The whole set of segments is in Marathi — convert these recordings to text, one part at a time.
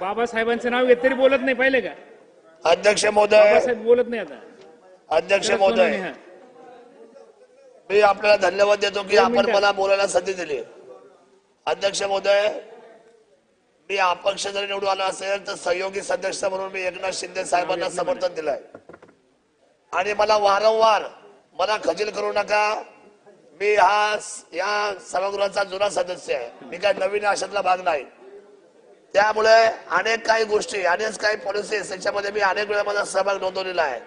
बाबासाहेबांचं नाव घेत तरी बोलत नाही पाहिले का? अध्यक्ष महोदय. बाबासाहेब बोलत नाही आता. अध्यक्ष कोणाने महोदय. हा? मी आपल्याला धन्यवाद देतो की दोन आपण मिनिटं. मला बोलायला संधी दिली. अध्यक्ष महोदय मी अपक्ष जरी निवडून आलो असेल तर सहयोगी सदस्य म्हणून मी एकनाथ शिंदे साहेबांना समर्थन दिलंय. आणि मला वारंवार मला खजील करू नका. मी हा स- या सभागृहाचा जुना सदस्य आहे. मी काय नवीन अशातला भाग नाही. त्यामुळे अनेक काही गोष्टी अनेक काही पॉलिसीज त्याच्यामध्ये मी अनेक वेळा माझा सहभाग नोंदवलेला आहे.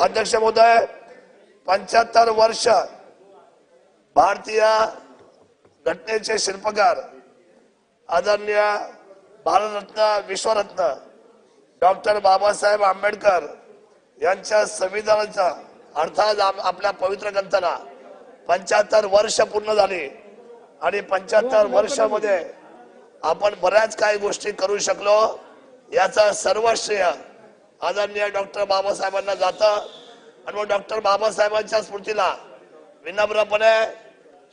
अध्यक्ष महोदय पंच्याहत्तर वर्ष भारतीय घटनेचे शिल्पकार आदरणीय भारतरत्न विश्वरत्न डॉक्टर बाबासाहेब आंबेडकर यांच्या संविधानाचा अर्थात आप- आपल्या पवित्र ग्रंथाला पंच्याहत्तर वर्ष पूर्ण झाली आणि पंच्याहत्तर वर्षामध्ये आपण बऱ्याच काही गोष्टी करू शकलो. याचा सर्व श्रेय आदरणीय डॉक्टर बाबासाहेबांना जातं. आणि मग डॉक्टर बाबासाहेबांच्या स्मृतीला विनम्रपणे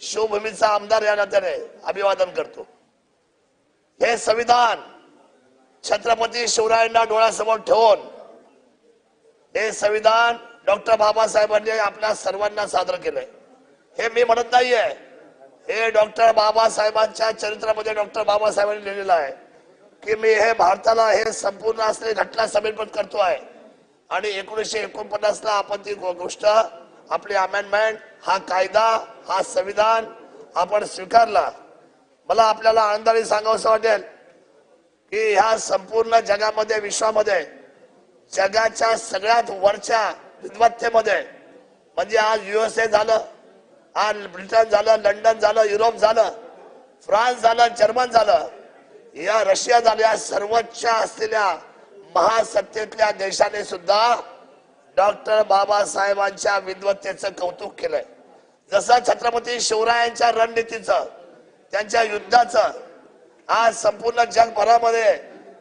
शिवभूमीचा आमदार या नात्याने अभिवादन करतो. हे संविधान छत्रपती शिवरायांना डोळ्यासमोर ठेवून हे संविधान डॉक्टर बाबासाहेबांनी आपल्या सर्वांना सादर केलंय. हे मी म्हणत नाहीये. हे डॉक्टर बाबासाहेबांच्या चरित्रामध्ये डॉक्टर बाबासाहेबांनी लिहिलेलं आहे की मी हे भारताला हे संपूर्ण असलेली घटना समर्पित करतो आहे. आणि एकोणीसशे एकोणपन्नास ला आपण ती गो- गोष्ट आपली अमेंडमेंट हा कायदा हा संविधान आपण स्वीकारला. मला आपल्याला आनंदाने सांगावंसं वाटेल की ह्या संपूर्ण जगामध्ये विश्वामध्ये जगाच्या सगळ्यात वरच्या विद्वत्तेमध्ये म्हणजे आज युएसए झालं आज ब्रिटन झालं लंडन झालं युरोप झालं फ्रान्स झालं जर्मन झालं. या रशिया झाल्या सर्वोच्च असलेल्या महासत्तेतल्या देशाने सुद्धा डॉक्टर बाबासाहेबांच्या विद्वत्तेचं कौतुक केलंय. जसं छत्रपती शिवरायांच्या रणनीतीचं त्यांच्या युद्धाचं आज संपूर्ण जगभरामध्ये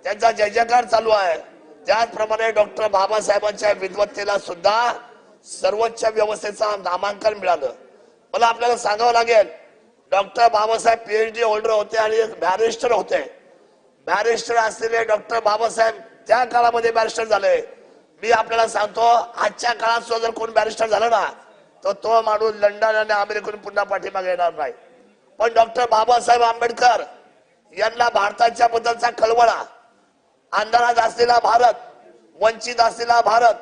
त्यांचा जय जयकार चालू आहे. त्याचप्रमाणे डॉक्टर बाबासाहेबांच्या विद्वत्तेला सुद्धा सर्वोच्च व्यवस्थेचं नामांकन मिळालं. मला आपल्याला सांगावं लागेल डॉक्टर बाबासाहेब पीएचडी होल्डर होते आणि बॅरिस्टर होते. बॅरिस्टर असलेले डॉक्टर बाबासाहेब त्या काळामध्ये बॅरिस्टर झाले. मी आपल्याला सांगतो आजच्या काळात सुद्धा जर कोण बॅरिस्टर झाला ना तर तो माणूस लंडन आणि अमेरिकेतून पुन्हा पाठीमागे येणार नाही. पण डॉक्टर बाबासाहेब आंबेडकर यांना भारताच्या बद्दलचा कळवळा अंधारात असलेला भारत वंचित असलेला भारत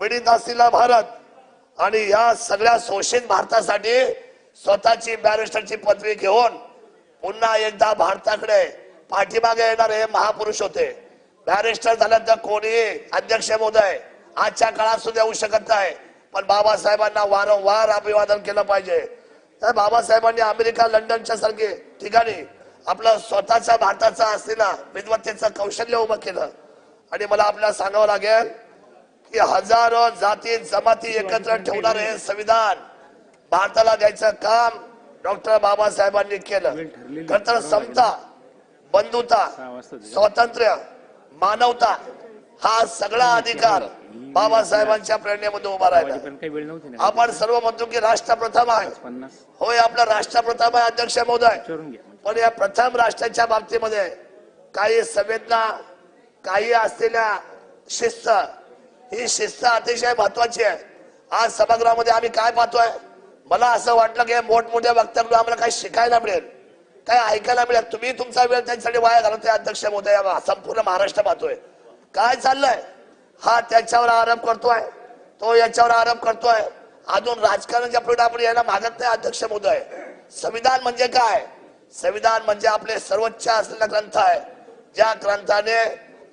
पीडित असलेला भारत आणि या सगळ्या शोषित भारतासाठी स्वतःची बॅरिस्टरची पदवी घेऊन पुन्हा एकदा भारताकडे पाठीमागे येणारे हे महापुरुष होते. बॅरिस्टर झाल्यानंतर कोणी अध्यक्ष महोदय आजच्या काळात सुद्धा येऊ शकत नाही. पण बाबासाहेबांना वारंवार अभिवादन केलं पाहिजे. तर बाबासाहेबांनी अमेरिका लंडनच्या सारखे ठिकाणी आपलं स्वतःच्या भारताचा असलेला विद्वत्तेचं कौशल्य उभं केलं. आणि मला आपल्याला सांगावं लागेल की हजारो जाती जमाती एकत्र ठेवणारे हे संविधान भारताला द्यायचं काम डॉक्टर बाबासाहेबांनी केलं. खर तर समता बंधुता. स्वातंत्र्य मानवता हा सगळा अधिकार बाबासाहेबांच्या प्रेरणेमध्ये उभा राहिला. आपण सर्व म्हणतो की राष्ट्रप्रथम आहे. होय आपला राष्ट्रप्रथम आहे अध्यक्ष महोदय. पण या प्रथम राष्ट्राच्या बाबतीमध्ये काही संवेदना काही असलेल्या शिस्त ही शिस्त अतिशय महत्वाची आहे. आज सभागृहामध्ये आम्ही काय पाहतोय? मला असं वाटलं की मोठमोठ्या वक्त्यांकडून आम्हाला काही शिकायला मिळेल. काय ऐकायला मिळेल. तुम्ही तुमचा वेळ त्यांच्यासाठी वाया घालतोय अध्यक्ष महोदय. संपूर्ण महाराष्ट्र पाहतोय. काय चाललंय? हा त्याच्यावर आरोप करतोय. तो याच्यावर आरोप करतोय. अजून राजकारणाच्या पुढे आपण यायला मागत नाही अध्यक्ष मोदय संविधान म्हणजे काय? संविधान म्हणजे आपले सर्वोच्च असलेला ग्रंथ आहे. ज्या ग्रंथाने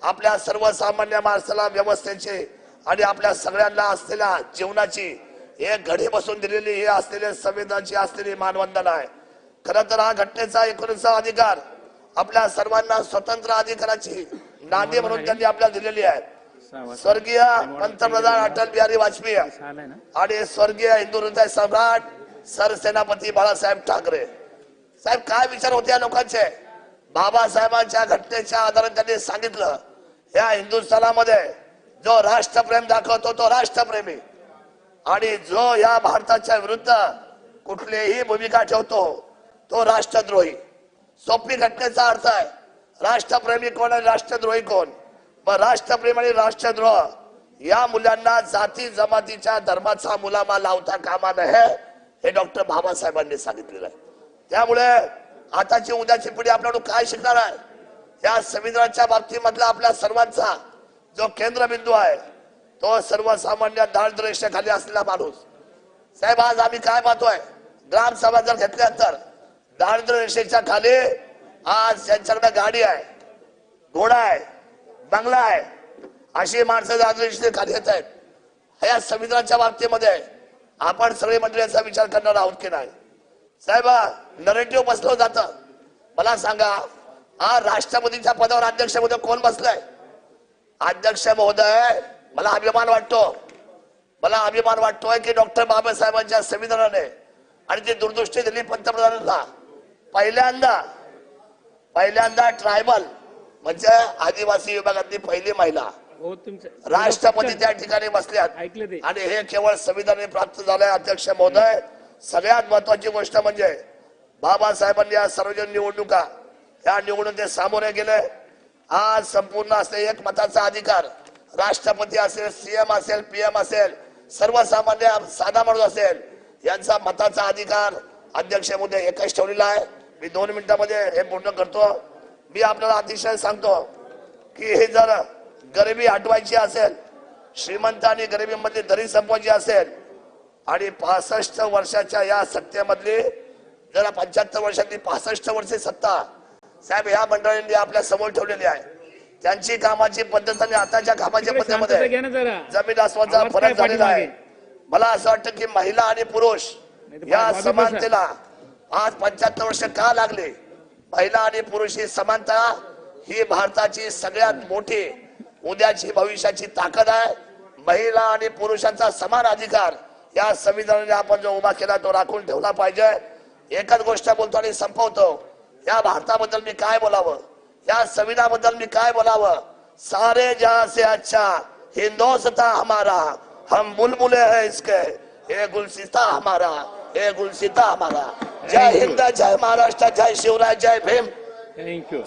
आपल्या सर्वसामान्य माणसाला व्यवस्थेची आणि आपल्या सगळ्यांना असलेल्या जीवनाची एक घडी बसून दिलेली ही असलेली संविधानाची असलेली मानवंदना आहे. खर तर हा घटनेचा एकोणीसचा अधिकार आपल्या सर्वांना स्वतंत्र अधिकाराची नांदी म्हणून त्यांनी आपल्याला दिलेली आहे. स्वर्गीय पंतप्रधान अटल बिहारी वाजपेयी आणि स्वर्गीय हिंदू हृदय सम्राट सरसेनापती बाळासाहेब ठाकरे. साहेब काय विचार होते या लोकांचे? बाबासाहेबांच्या घटनेच्या आधारे त्यांनी सांगितलं या हिंदुस्थानामध्ये जो राष्ट्रप्रेम दाखवतो तो राष्ट्रप्रेमी. आणि जो या भारताच्या विरुद्ध कुठलीही भूमिका ठेवतो तो राष्ट्रद्रोही. सोपी घटनेचा अर्थ आहे राष्ट्रप्रेमी कोण आणि राष्ट्रद्रोही कोण? मग राष्ट्रप्रेम आणि राष्ट्रद्रोह या मुलांना जाती जमातीच्या धर्माचा मुलामा लावता कामा नये हे डॉक्टर बाबासाहेबांनी सांगितलेलं आहे. त्यामुळे आताची उद्याची पिढी आपल्याकडून काय शिकणार आहे? या संविधानाच्या बाबतीमधला आपल्या सर्वांचा जो केंद्रबिंदू आहे तो सर्वसामान्य दारिद्र्य रेषेखाली असलेला माणूस. साहेब आज आम्ही काय पाहतोय? ग्रामसभा जर घेतल्यानंतर दारिद्र्य रेषेच्या खाली आज त्यांच्याकडे गाडी आहे घोडा आहे बंगला आहे अशी माणसं दारिद्र्य खाली येत आहेत. ह्या संविधानाच्या बाबतीमध्ये आपण सगळे मंडळी याचा विचार करणार आहोत की नाही? साहेब नरेटिव्ह बसलं जातं. मला सांगा हा राष्ट्रपतीच्या पदावर अध्यक्षमध्ये कोण बसलाय? अध्यक्ष महोदय मला अभिमान वाटतो. मला अभिमान वाटतोय की डॉक्टर बाबासाहेबांच्या संविधानाने आणि ती दूरदृष्टी दिली पंतप्रधानांना पहिल्यांदा पहिल्यांदा ट्रायबल म्हणजे आदिवासी विभागातली पहिली महिला हो राष्ट्रपती त्या ठिकाणी बसल्यात. ऐकलं ते. आणि हे केवळ संविधानाने प्राप्त झालंय अध्यक्ष महोदय. सगळ्यात महत्वाची गोष्ट म्हणजे बाबासाहेबांनी या सार्वजनिक निवडणुका या निवडणुकीत सामोरे गेले. आज संपूर्ण असले एक मताचा अधिकार. राष्ट्रपती असेल सीएम असेल पीएम असेल सर्वसामान्य साधा माणूस असेल यांचा मताचा अधिकार अध्यक्षमध्ये एकच ठेवलेला आहे. मी दोन मिनिटांमध्ये हे पूर्ण करतो. मी आपल्याला अतिशय सांगतो की हे जर गरिबी हटवायची असेल श्रीमंत आणि गरिबीमधली दरी संपवायची असेल आणि पासष्ट वर्षाच्या या सत्तेमधली जरा पंच्याहत्तर वर्षातली पासष्ट वर्षे सत्ता साहेब या मंडळींनी आपल्यासमोर ठेवलेली आहे. त्यांची कामाची पद्धत आणि आताच्या कामाच्या पद्धतीमध्ये जमीन आसमानचा काय फरक झालेला आहे? मला असं वाटतं की महिला आणि पुरुष या. समानतेला आज पंच्याहत्तर वर्ष का लागले? महिला आणि पुरुष ही समानता ही भारताची सगळ्यात मोठी उद्याची भविष्याची ताकद आहे. महिला आणि पुरुषांचा समान अधिकार या संविधानाने आपण जो उभा केला तो राखून ठेवला पाहिजे. एकच गोष्ट बोलतो आणि संपवतो. या भारताबद्दल मी काय बोलावं? या संविधानाबद्दल मी काय बोलावं? सारे जहां से अच्छा हिंदोस्ता हमारा हम बुलबुले हैं इसके। ये गुलसिता हमारा ये गुलसिता हमारा। जय हिंद जय महाराष्ट्र जय शिवराय जय भीम। Thank you